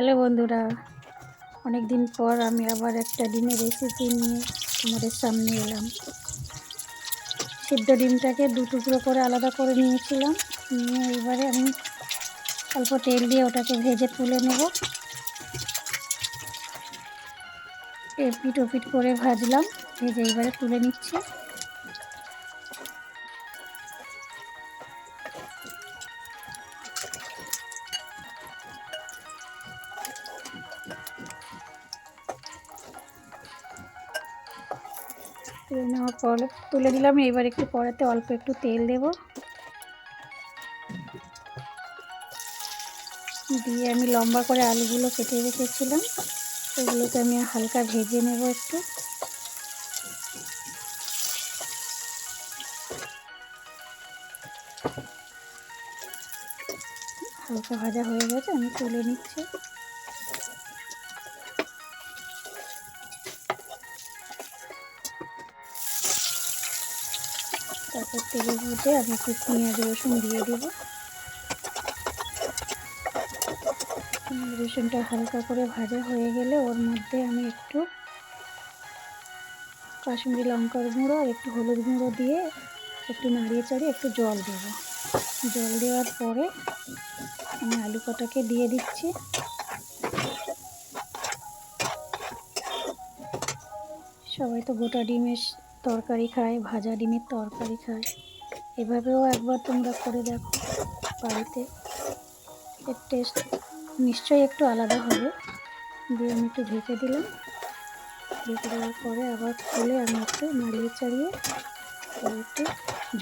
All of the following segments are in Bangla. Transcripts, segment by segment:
হ্যালো বন্ধুরা অনেক দিন পর আমি আবার একটা ডিমের রেসিপি নিয়ে তোমাদের সামনে এলাম। সিদ্ধ ডিমটাকে দু টুকরো করে আলাদা করে নিয়েছিলাম, নিয়ে এবারে আমি অল্প তেল দিয়ে ওটাকে ভেজে তুলে নেব। এপিট ওপিট করে ভাজলাম, ভেজে এবারে তুলে নিচ্ছি। তুলে নেওয়ার পরে তুলে দিলাম। এবার একটু পরেতে অল্প একটু তেল দেব। দিয়ে আমি লম্বা করে আলুগুলো কেটে রেখেছিলাম। ওগুলোকে আমি হালকা ভেজে নেব একটু। হালকা ভাজা হয়ে গেছে, আমি তুলে নিচ্ছি। তারপর তেলের মধ্যে আমি একটু পেঁয়াজ রসুন দিয়ে দেব। রসুনটা হালকা করে ভাজা হয়ে গেলে ওর মধ্যে আমি একটু কাশ্মীরি লঙ্কার গুঁড়ো আর একটু হলুদ গুঁড়ো দিয়ে একটু নাড়িয়ে চাড়িয়ে একটু জল দেব। জল দেওয়ার পরে আমি আলু কটাকে দিয়ে দিচ্ছি। সবাই তো গোটা ডিমের তরকারি খায়, ভাজা ডিমের তরকারি খায়। এভাবেও একবার তোমরা করে দেখো বাড়িতে। এর টেস্ট নিশ্চয়ই একটু আলাদা হবে। দিয়ে আমি একটু ঢেকে দিলাম। ঢেকে দেওয়ার পরে আবার খুলে আমি একটু নাড়িয়ে চাড়িয়ে একটু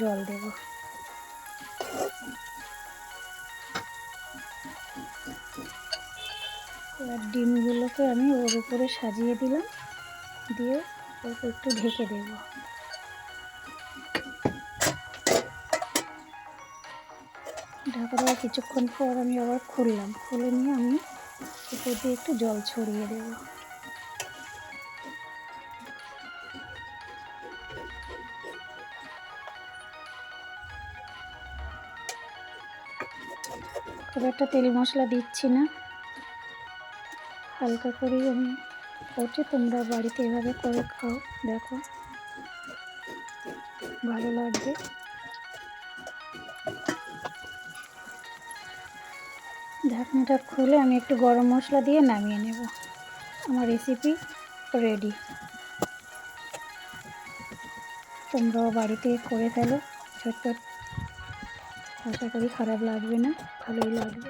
জল দেব। এবার ডিমগুলোকে আমি ওর উপরে সাজিয়ে দিলাম। দিয়ে একটু ঢেকে দেব। ঢাকা দেওয়ার কিছুক্ষণ পর আমি আবার খুললাম। খুলে নিয়ে আমি উপর দিয়ে একটু জল ছড়িয়ে দেব। খুব একটা তেল মশলা দিচ্ছি না। হালকা করেই আমি করছি তোমরা বাড়িতে এভাবে করে খাও, দেখো। ভালো লাগবে। ঢাকনাটা খুলে আমি একটু গরম মশলা দিয়ে নামিয়ে নেব। আমার রেসিপি রেডি তোমরাও বাড়িতে করে ফেলো, ঝটপট। আশা করি খারাপ লাগবে না, ভালোই লাগবে।